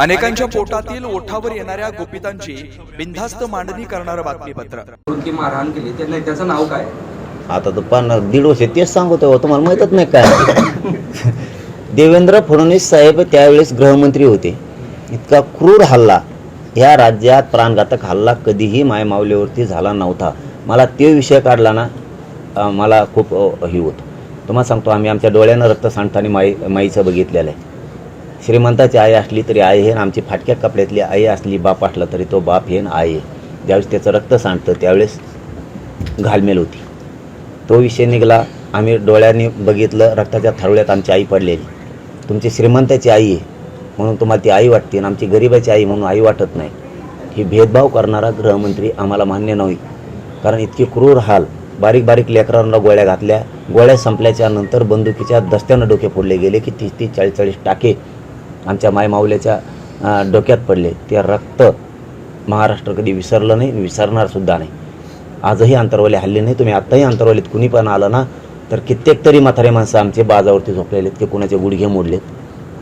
अनेकांच्या पोटातील ओठावर येणाऱ्या गोपितांची बिनधास्त मांडणी करणारं बातमीपत्र. की मारहाण केली त्या नेत्याचं नाव काय? आता तर पण दीड वर्ष तेच सांगतो तुम्हाला माहीतच नाही काय. देवेंद्र फडणवीस साहेब त्यावेळेस गृहमंत्री होते. इतका क्रूर हल्ला. ह्या राज्यात प्राणघातक हल्ला कधीही मायमावलीवरती झाला नव्हता. मला ते विषय काढला ना मला खूप हे होतं. तुम्हाला सांगतो आम्ही आमच्या डोळ्यानं रक्त सांडताना माई माईचं बघितलेलं आहे. श्रीमंताची आई असली तरी आई हे आमची फाटक्या कपड्यातली आई असली बाप असला तरी तो बाप हे आई आहे. ज्यावेळेस त्याचं रक्त सांडतं त्यावेळेस घालमेल होती. तो विषय निघाला. आम्ही डोळ्यांनी बघितलं रक्ताच्या थारोळ्यात आमची आई पडलेली. तुमची श्रीमंताची आई आहे म्हणून तुम्हाला ती आई वाटते आणि आमची गरिबाची आई म्हणून आई वाटत नाही. ही भेदभाव करणारा गृहमंत्री आम्हाला मान्य नाही कारण इतकी क्रूर हाल. बारीक बारीक लेकरांना गोळ्या घातल्या. गोळ्या संपल्याच्या नंतर बंदुकीच्या दस्त्यानं डोके फोडले गेले की तीस तीस चाळीस चाळीस टाके आमच्या मायमाऊल्याच्या डोक्यात पडले. ते रक्त महाराष्ट्र कधी विसरलं नाही विसरणार सुद्धा नाही. आजही अंतरवाले हल्ले नाही तुम्ही आत्ताही अंतरवालीत कुणी पण आलं ना तर कित्येक तरी म्हातारे माणसं आमचे बाजावरती झोपलेले आहेत की कुणाचे गुडघे मोडलेत.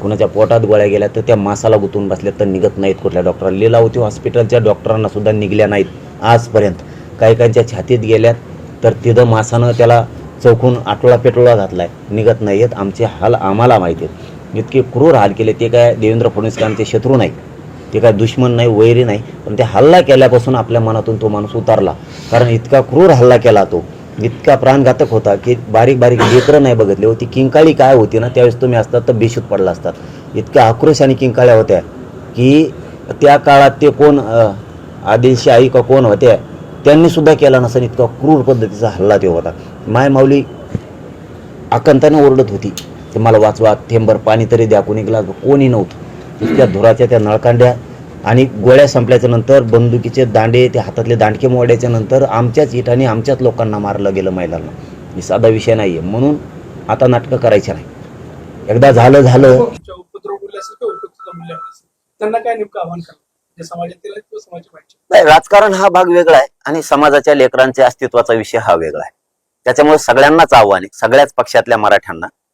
कुणाच्या पोटात गोळ्या गेल्या तर त्या मासाला गुतून बसल्या तर निघत नाहीत कुठल्या डॉक्टर लिलावती हॉस्पिटलच्या डॉक्टरांना सुद्धा निघल्या नाहीत आजपर्यंत. काही काहींच्या छातीत गेल्यात तर तिथं मासानं त्याला चौकून आटोळा पेटोळा आहे निघत नाही आहेत आमचे हाल आम्हाला माहिती आहेत. जितके क्रूर हाल केले ते काय देवेंद्र फडणवीस शत्रू नाही ते काय दुश्मन नाही वैरी नाही पण ते हल्ला केल्यापासून आपल्या मनातून तो माणूस उतारला. कारण इतका क्रूर हल्ला केला तो इतका प्राणघातक होता की बारीक बारीक लेकरं नाही बघितले होती. किंकाळी काय होती ना त्यावेळेस तुम्ही असतात तर बेशूत पडला असतात. इतक्या आक्रोश आणि किंकाळ्या होत्या की त्या काळात ते कोण आदिलशी आई का कोण होत्या त्यांनी सुद्धा केला नसेल इतका क्रूर पद्धतीचा हल्ला ते होता. माय माऊली आकंताने ओरडत होती. ते मला वाचवा थेंबर पाणी तरी द्या कोणी ग्लास कोणी नव्हतं. इतक्या धुराच्या त्या नळकांड्या आणि गोळ्या संपल्याच्या नंतर बंदुकीचे दांडे ते हातातले दांडके मोडायच्या नंतर आमच्याच इटाने आमच्याच लोकांना मारलं गेलं महिलांना हे साधा विषय नाही आहे म्हणून आता नाटकं करायचे नाही. एकदा झालं झालं. त्यांना काय नेमकं आव्हान नाही राजकारण हा भाग वेगळा आहे आणि समाजाच्या लेकरांच्या अस्तित्वाचा विषय हा वेगळा आहे. त्याच्यामुळे सगळ्यांनाच आव्हान आहे. सगळ्याच पक्षातल्या मराठ्यांना.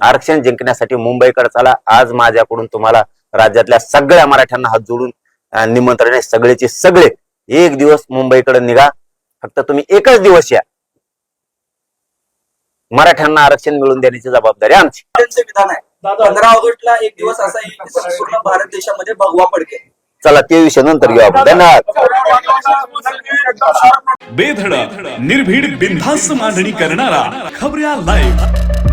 आरक्षण जिंकण्यासाठी मुंबईकडे चला. आज माझ्याकडून तुम्हाला राज्यातल्या सगळ्या मराठ्यांना हात जोडून निमंत्रण आहे. सगळेचे सगळे एक दिवस मुंबईकडे निघा. फक्त तुम्ही एकच दिवस या. मराठ्यांना आरक्षण मिळवून देण्याची जबाबदारी आमची. त्यांचं विधान आहे. पंधरा ऑगस्टला एक दिवस असा संपूर्ण भारत देशामध्ये भगवा पडके. चला ते विषय नंतर घेऊ आपण. धन्यवाद. बेधडक निर्भीड बिनधास्त मांडणी करणारा खबऱ्या लाईव्ह